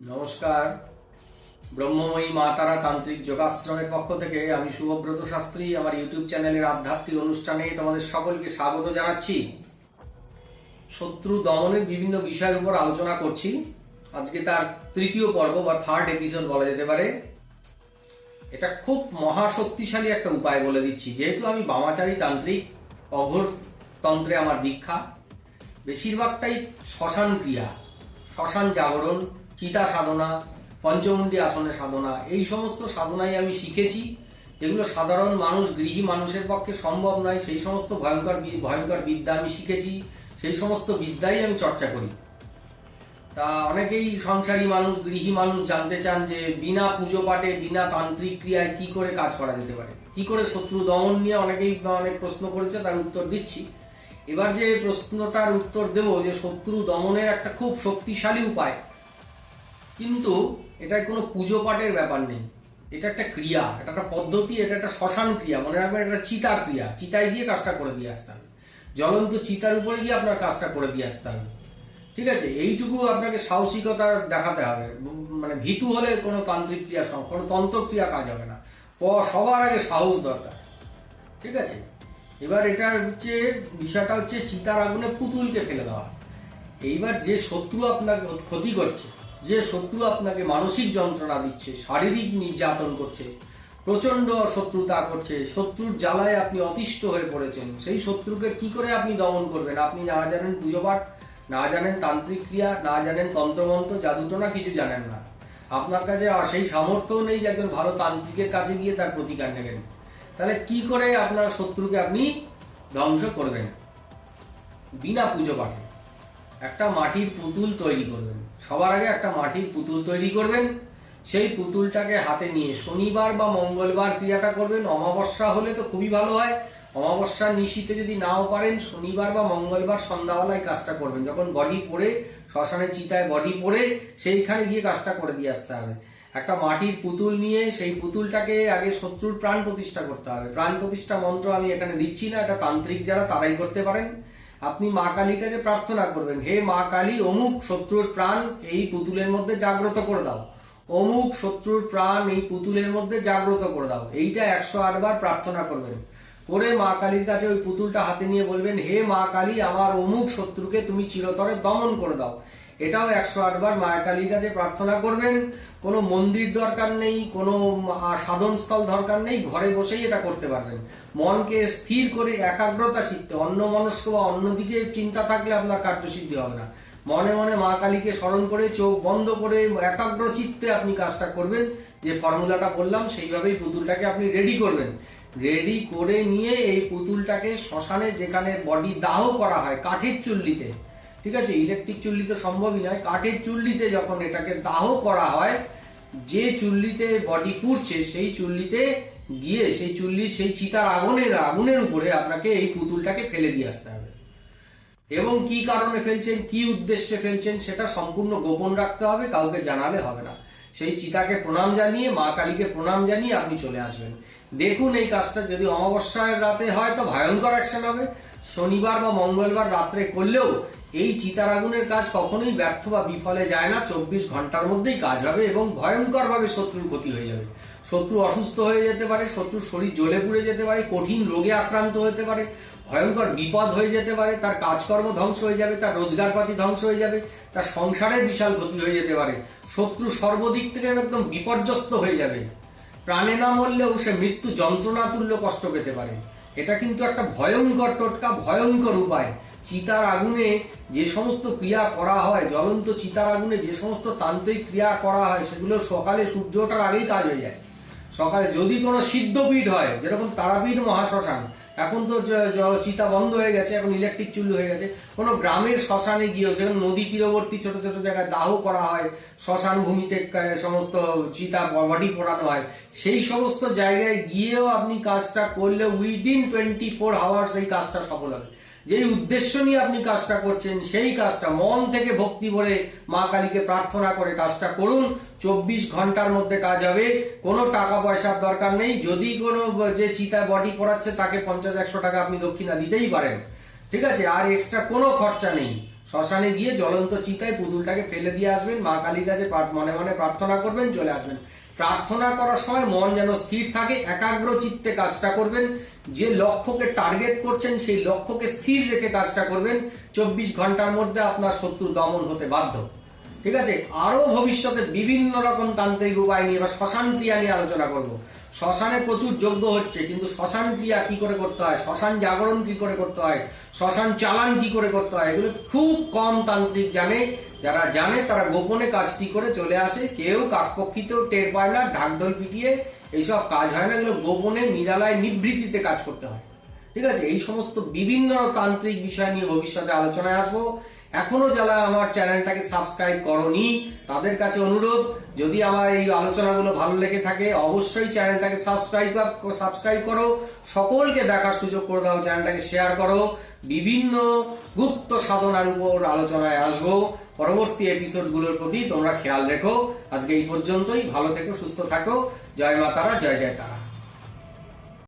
নমস্কার। ব্রহ্মময়ী মা তারা তান্ত্রিক যোগাশ্রমের পক্ষ থেকে আমি শুভব্রত শাস্ত্রী, আমার ইউটিউব চ্যানেলের আধ্যাত্মিক অনুষ্ঠানে তোমাদের সকলকে স্বাগত জানাচ্ছি। শত্রু দমনের বিভিন্ন বিষয়ের উপর আলোচনা করছি। আজকে তার তৃতীয় পর্ব বা থার্ড এপিসোড বলা যেতে পারে। এটা খুব মহাশক্তিশালী একটা উপায় বলে দিচ্ছি। যেহেতু আমি বামাচারী তান্ত্রিক, অঘোর তন্ত্রে আমার দীক্ষা, বেশিরভাগটাই শ্মশান ক্রিয়া, শ্মশান জাগরণ চিতা সাধনা পঞ্চমুণ্ডী আসনে সাধনা, এই সমস্ত সাধনাই আমি শিখেছি। যেগুলো সাধারণ মানুষ, গৃহী মানুষের পক্ষে সম্ভব নয়, সেই সমস্ত ভয়ঙ্কর ভয়ঙ্কর বিদ্যা আমি শিখেছি, সেই সমস্ত বিদ্যাই আমি চর্চা করি। তা অনেকেই সংসারী মানুষ, গৃহী মানুষ জানতে চান যে বিনা পুজো পাঠে, বিনা তান্ত্রিক ক্রিয়ায় কি করে কাজ করা যেতে পারে? কি করে শত্রু দমন নিয়ে অনেকেই অনেক প্রশ্ন করেছে, তার উত্তর দিচ্ছি। এবার যে প্রশ্নটার উত্তর দেব, যে শত্রু দমনের একটা খুব শক্তিশালী উপায় কিন্তু এটা কোনো পুজো পাঠের ব্যাপার নেই। এটা একটা ক্রিয়া, এটা একটা পদ্ধতি, এটা একটা শ্মশান ক্রিয়া, মনে রাখবেন এটা চিতা ক্রিয়া। চিতায় গিয়ে কাজটা করে দিয়ে আসতে হবে। জ্বলন্ত চিতার উপরে গিয়ে আপনার কাজটা করে দিয়ে আসতে হবে। ঠিক আছে? এইটুকু আপনাকে সাহসিকতা দেখাতে হবে। মানে ভীতু হলে কোনো তান্ত্রিক ক্রিয়া কোনো তন্ত্রক্রিয়া কাজ হবে না। সবার আগে সাহস দরকার। ঠিক আছে? এবার এটার হচ্ছে, বিষয়টা হচ্ছে চিতার আগুনে পুতুলকে ফেলে দেওয়া। এইবার যে শত্রু আপনাকে ক্ষতি করছে যে শত্রু আপনাকে মানসিক যন্ত্রণা দিচ্ছে, শারীরিক নির্যাতন করছে প্রচণ্ড শত্রুতা করছে, শত্রুর জ্বালায় আপনি অতিষ্ঠ হয়ে পড়েছেন, সেই শত্রুকে কি করে আপনি দমন করবেন? আপনি না জানেন পুজোপাঠ, না জানেন তান্ত্রিক ক্রিয়া, না জানেন তন্ত্রমন্ত্র জাদুটোনা কিছু জানেন না। আপনার কাছে সেই সামর্থ্যও নেই যে একজন ভালো তান্ত্রিকের কাছে গিয়ে তার প্রতিকার নেবেন। তাহলে কি করে আপনার শত্রুকে আপনি ধ্বংস করবেন? বিনা পুজো পাঠে একটা মাটির পুতুল তৈরি করবেন। সবার আগে একটা মাটির পুতুল তৈরি করবেন। সেই পুতুলটাকে হাতে নিয়ে শনিবার বা মঙ্গলবার ক্রিয়াটা করবেন। অমাবস্যা হলে তো খুবই ভালো হয়। অমাবস্যার নিশীতে যদি নাও পারেন, শনিবার বা মঙ্গলবার সন্ধ্যাবেলায় কাজটা করবেন। যখন বডি পড়ে শ্মশানের চিতায় বডি পড়ে, সেইখানে গিয়ে কাজটা করে দিয়ে আসতে হবে। একটা মাটির পুতুল নিয়ে সেই পুতুলটাকে আগে শত্রুর প্রাণ প্রতিষ্ঠা করতে হবে। প্রাণ প্রতিষ্ঠা মন্ত্র আমি এখানে দিচ্ছি না, এটা তান্ত্রিক যারা তারাই করতে পারেন। আপনি মা কালীর কাছে প্রার্থনা করবেন, হে মা কালী, অমুক শত্রুর প্রাণ এই পুতুলের মধ্যে জাগ্রত করে দাও। অমুক শত্রুর প্রাণ এই পুতুলের মধ্যে জাগ্রত করে দাও। এইটা একশো বার প্রার্থনা করবেন। করে মা কালীর কাছে ওই পুতুলটা হাতে নিয়ে বলবেন, হে মা কালী, আমার অমুক শত্রুকে তুমি চিরতরে দমন করে দাও। এটাও একশো বার মা কালীর কাছে প্রার্থনা করবেন। কোনো মন্দির দরকার নেই, কোনো সাধনস্থল দরকার নেই, ঘরে বসেই এটা করতে পারবেন। মনকে স্থির করে একাগ্রতা চিত্তে, অন্য মনস্ক বা অন্যদিকে চিন্তা থাকলে আপনার কার্যসিদ্ধি হবে না। মনে মনে মা কালীকে স্মরণ করে, চোখ বন্ধ করে একাগ্র চিত্তে আপনি কাজটা করবেন। যে ফর্মুলাটা বললাম, সেইভাবেই পুতুলটাকে আপনি রেডি করবেন। রেডি করে নিয়ে এই পুতুলটাকে শ্মশানে যেখানে বডি দাহ করা হয়, কাঠের চুল্লিতে, ঠিক আছে? ইলেকট্রিক চুল্লি তো সম্ভবই নয়। কাঠের চুল্লিতে যখন এটাকে দাহ করা হয়, যে চুল্লিতে বডি পুড়ছে, সেই চুল্লিতে গিয়ে সেই চুল্লির সেই চিতার আগুনের আগুনের উপরে আপনাকে এই পুতুলটাকে ফেলে দিয়ে আসতে হবে। এবং কি কারণে ফেলছেন, কি উদ্দেশ্যে ফেলছেন, সেটা সম্পূর্ণ গোপন রাখতে হবে, কাউকে জানালে হবে না। সেই চিতাকে প্রণাম জানিয়ে, মা কালীকে প্রণাম জানিয়ে আপনি চলে আসবেন। দেখুন এই কাজটা যদি অমাবস্যার রাতে হয় তো ভয়ঙ্কর অ্যাকশন হবে। শনিবার বা মঙ্গলবার রাত্রে করলেও এই চিতার আগুনের কাজ কখনোই ব্যর্থ বা বিফলে যায় না। চব্বিশ ঘণ্টার মধ্যেই কাজ হবে এবং ভয়ঙ্করভাবে শত্রুর ক্ষতি হয়ে যাবে। শত্রু অসুস্থ হয়ে যেতে পারে শত্রুর শরীর জ্বলে পুড়ে যেতে পারে, কঠিন রোগে আক্রান্ত হতে পারে, ভয়ঙ্কর বিপদ হয়ে যেতে পারে, তার কাজকর্ম ধ্বংস হয়ে যাবে, তার রোজগারপাতি ধ্বংস হয়ে যাবে, তার সংসারের বিশাল ক্ষতি হয়ে যেতে পারে। শত্রু সর্বদিক থেকে একদম বিপর্যস্ত হয়ে যাবে। প্রাণে না মরলেও সে মৃত্যু যন্ত্রণা তুল্য কষ্ট পেতে পারে। এটা কিন্তু একটা ভয়ঙ্কর টোটকা, ভয়ঙ্কর উপায়। চিতার আগুনে যে সমস্ত ক্রিয়া করা হয়, জ্বলন্ত চিতার আগুনে যে সমস্ত তান্ত্রিক ক্রিয়া করা হয়, সেগুলো সকালে সূর্য ওঠার আগেই কাজ হয়ে যায়। সকালে যদি কোনো সিদ্ধপীঠ হয়, যেরকম তারাপীঠ মহাশ্মশান, এখন তো চিতা বন্ধ হয়ে গেছে, এখন ইলেকট্রিক চুল্লি হয়ে গেছে, কোনো গ্রামের শ্মশানে গিয়েও যেমন নদী তীরবর্তী ছোট ছোট জায়গায় দাহ করা হয়, শ্মশান ভূমিতে সমস্ত চিতা বডি পোড়ানো হয়, সেই সমস্ত জায়গায় গিয়েও আপনি কাজটা করলে উইদিন টোয়েন্টি ফোর আওয়ার্স এই কাজটা সফল হবে। যেই উদ্দেশ্য নিয়ে আপনি কাজটা করছেন, সেই কাজটা, মন থেকে ভক্তি ভরে মা কালীকে প্রার্থনা করে কাজটা করুন চব্বিশ ঘণ্টার মধ্যে কাজ হবে। কোনো টাকা পয়সার দরকার নেই। যদি কোনো যে চিতা বডি পড়াচ্ছে তাকে পঞ্চাশ, একশো টাকা আপনি দক্ষিণা দিতেই পারেন। ঠিক আছে? আর এক্সট্রা কোনো খরচা নেই। শ্মশানে গিয়ে জ্বলন্ত চিতায় পুতুলটাকে ফেলে দিয়ে আসবেন। মা কালীর কাছে মনে মনে প্রার্থনা করবেন, চলে আসবেন। প্রার্থনা করার সময় মন যেন স্থির থাকে, একাগ্র চিত্তে কাজটা করবেন। যে লক্ষ্যকে টার্গেট করছেন, সেই লক্ষ্যকে স্থির রেখে কাজটা করবেন। চব্বিশ ঘণ্টার মধ্যে আপনার শত্রু দমন হতে বাধ্য। ঠিক আছে? আরও ভবিষ্যতে বিভিন্ন রকম তান্ত্রিক উপায় নিয়ে বা শ্মশান ক্রিয়া নিয়ে আলোচনা করব। শ্মশানে প্রচুর যজ্ঞ হচ্ছে, কিন্তু শ্মশান ক্রিয়া কি করে করতে হয়? শ্মশান জাগরণ কি করে করতে হয়? শ্মশান চালান কি করে করতে হয়? এগুলো খুব কম তান্ত্রিক জানে। যারা জানে, তারা গোপনে কাজটি করে চলে আসে। কেউ কাকপক্ষিতেও টের পায় না, ঢাকঢোল পিটিয়ে এইসব কাজ হয় না। এগুলো গোপনে, নিরালায় নিভৃতিতে কাজ করতে হয়। ঠিক আছে? এই সমস্ত বিভিন্ন তান্ত্রিক বিষয় নিয়ে ভবিষ্যতে আলোচনায় আসব। এখনও যারা আমার চ্যানেলটাকে সাবস্ক্রাইব করনি, তাদের কাছে অনুরোধ, যদি আমার এই আলোচনাগুলো ভালো লেগে থাকে, অবশ্যই চ্যানেলটাকে সাবস্ক্রাইব সাবস্ক্রাইব করো, সকলকে দেখার সুযোগ করে দাও, চ্যানেলটাকে শেয়ার করো। বিভিন্ন গুপ্ত সাধনার উপর আলোচনায় আসব। পরবর্তী এপিসোডগুলোর প্রতি তোমরা খেয়াল রেখো। আজকে এই পর্যন্তই, ভালো থেকো, সুস্থ থাকো। জয় মা তারা, জয় জয় তারা।